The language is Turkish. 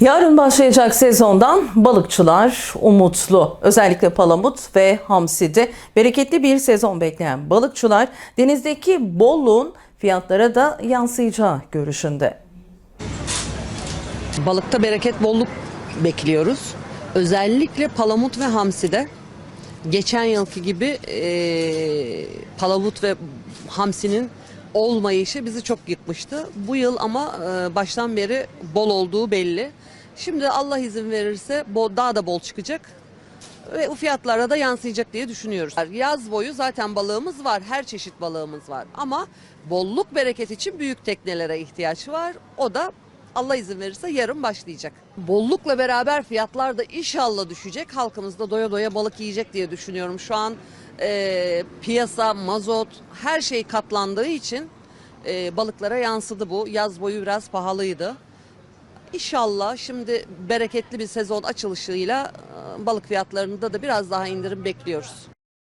Yarın başlayacak sezondan balıkçılar umutlu. Özellikle palamut ve hamside bereketli bir sezon bekleyen balıkçılar denizdeki bolluğun fiyatlara da yansıyacağı görüşünde. Balıkta bereket bolluk bekliyoruz. Özellikle palamut ve hamside. Geçen yılki gibi eee, palamut ve hamsinin olmayışı bizi çok yıkmıştı. Bu yıl ama eee, baştan beri bol olduğu belli. Şimdi Allah izin verirse daha da bol çıkacak ve o fiyatlara da yansıyacak diye düşünüyoruz. Yaz boyu zaten balığımız var, her çeşit balığımız var ama bolluk bereket için büyük teknelere ihtiyaç var. O da Allah izin verirse yarın başlayacak. Bollukla beraber fiyatlar da inşallah düşecek. Halkımız da doya doya balık yiyecek diye düşünüyorum. Şu an e, piyasa, mazot her şey katlandığı için e, balıklara yansıdı bu. Yaz boyu biraz pahalıydı. İnşallah şimdi bereketli bir sezon açılışıyla e, balık fiyatlarında da biraz daha indirim bekliyoruz.